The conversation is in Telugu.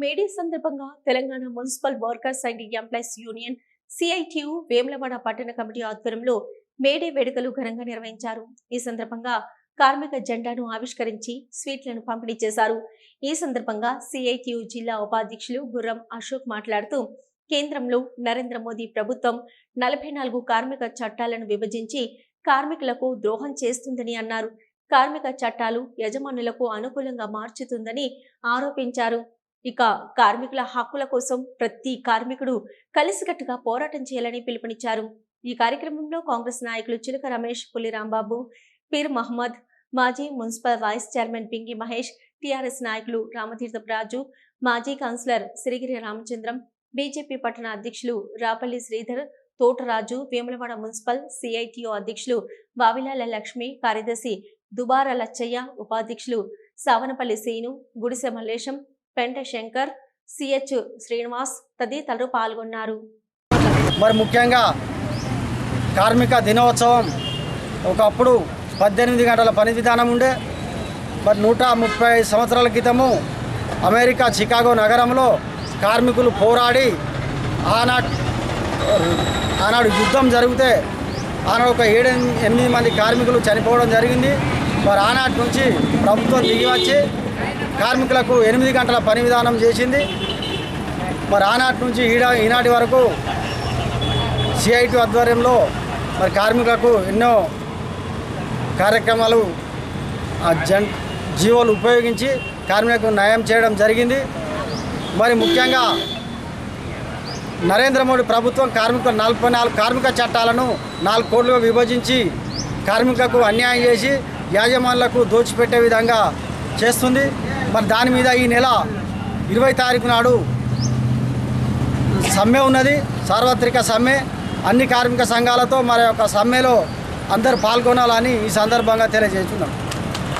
మేడే సందర్భంగా Telangana municipal workers and employees union CITU Vemulawada పట్టణ కమిటీ ఆధ్వర్యంలో మేడే వేడుకలు ఘనంగా నిర్వహించారు. ఈ సందర్భంగా కార్మిక జెండాను ఆవిష్కరించి స్వీట్లను పంపిణీ చేశారు. ఈ సందర్భంగా సిఐటియు జిల్లా ఉపాధ్యక్షులు గుర్రం అశోక్ మాట్లాడుతూ కేంద్రంలో నరేంద్ర మోదీ ప్రభుత్వం నలభై నాలుగు కార్మిక చట్టాలను విభజించి కార్మికులకు ద్రోహం చేస్తుందని అన్నారు. కార్మిక చట్టాలు యజమానులకు అనుకూలంగా మార్చుతుందని ఆరోపించారు. ఇక కార్మికుల హక్కుల కోసం ప్రతి కార్మికుడు కలిసికట్టుగా పోరాటం చేయాలని పిలుపునిచ్చారు. ఈ కార్యక్రమంలో కాంగ్రెస్ నాయకులు చిలుక రమేష్ పులి రాంబాబు పీర్ మహమ్మద్ మాజీ municipal vice chairman Pingi Mahesh TRS నాయకులు రామతీర్థపు రాజు మాజీ కౌన్సిలర్ సిరిగిరి రామచంద్రం బీజేపీ పట్టణ అధ్యక్షులు రాపల్లి శ్రీధర్ తోటరాజు వేములవాడ మున్సిపల్ సిఐటిఓ అధ్యక్షులు వావిలాల లక్ష్మి కార్యదర్శి దుబార లచ్చయ్య ఉపాధ్యక్షులు సావనపల్లి సీను గుడిసె మల్లేశం పెంట శంకర్ సిహెచ్ శ్రీనివాస్ తదితరులు పాల్గొన్నారు. మరి ముఖ్యంగా కార్మిక దినోత్సవం ఒకప్పుడు పద్దెనిమిది గంటల పని విధానం ఉండే మరి నూట ముప్పై సంవత్సరాల క్రితము అమెరికా చికాగో నగరంలో కార్మికులు పోరాడి ఆనాడు ఆనాడు యుద్ధం జరిగితే ఆనాడు ఒక ఏడు ఎనిమిది మంది కార్మికులు చనిపోవడం జరిగింది. మరి ఆనాటి నుంచి ప్రభుత్వం దిగి వచ్చి కార్మికులకు ఎనిమిది గంటల పని విధానం చేసింది. మరి ఆనాటి నుంచి ఈడ ఈనాటి వరకు సిఐటి ఆధ్వర్యంలో మరి కార్మికులకు ఎన్నో కార్యక్రమాలు ఆ జన్ జీవోలు ఉపయోగించి కార్మికులకు న్యాయం చేయడం జరిగింది. మరి ముఖ్యంగా నరేంద్ర మోడీ ప్రభుత్వం కార్మికుల నలభై నాలుగు కార్మిక చట్టాలను నాలుగు కోట్లుగా విభజించి కార్మికులకు అన్యాయం చేసి యాజమానులకు దోచిపెట్టే విధంగా చేస్తుంది. మరి దాని మీద ఈ నెల ఇరవై తారీఖు నాడు సమ్మె ఉన్నది. సార్వత్రిక సమ్మె. అన్ని కార్మిక సంఘాలతో మరి యొక్క సమ్మెలో అందరు పాల్గొనాలని ఈ సందర్భంగా తెలియజేస్తున్నాం.